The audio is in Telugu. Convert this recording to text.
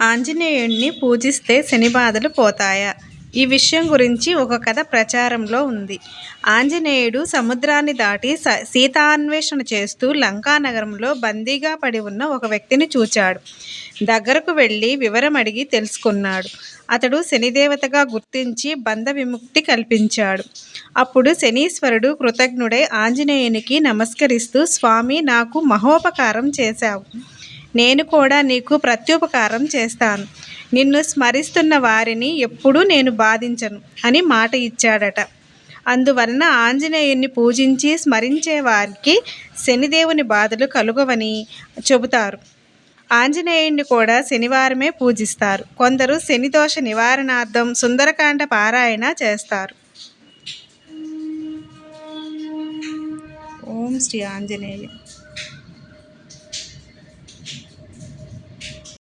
ఆంజనేయుణ్ణి పూజిస్తే శని బాధలు పోతాయా. ఈ విషయం గురించి ఒక కథ ప్రచారంలో ఉంది. ఆంజనేయుడు సముద్రాన్ని దాటి స సీతాన్వేషణ చేస్తూ లంకానగరంలో బందీగా పడి ఉన్న ఒక వ్యక్తిని చూచాడు. దగ్గరకు వెళ్ళి వివరం అడిగి తెలుసుకున్నాడు. అతడు శనిదేవతగా గుర్తించి బంధ విముక్తి కల్పించాడు. అప్పుడు శనీశ్వరుడు కృతజ్ఞుడై ఆంజనేయునికి నమస్కరిస్తూ స్వామి నాకు మహోపకారం చేశావు. నేను కూడా నీకు ప్రత్యుపకారం చేస్తాను. నిన్ను స్మరిస్తున్న వారిని ఎప్పుడూ నేను బాధించను అని మాట ఇచ్చాడట. అందువలన ఆంజనేయుని పూజించి స్మరించే వారికి శనిదేవుని బాధలు కలుగవని చెబుతారు. ఆంజనేయుణ్ణి కూడా శనివారమే పూజిస్తారు. కొందరు శనిదోష నివారణార్థం సుందరకాండ పారాయణ చేస్తారు. ఓం శ్రీ ఆంజనేయ.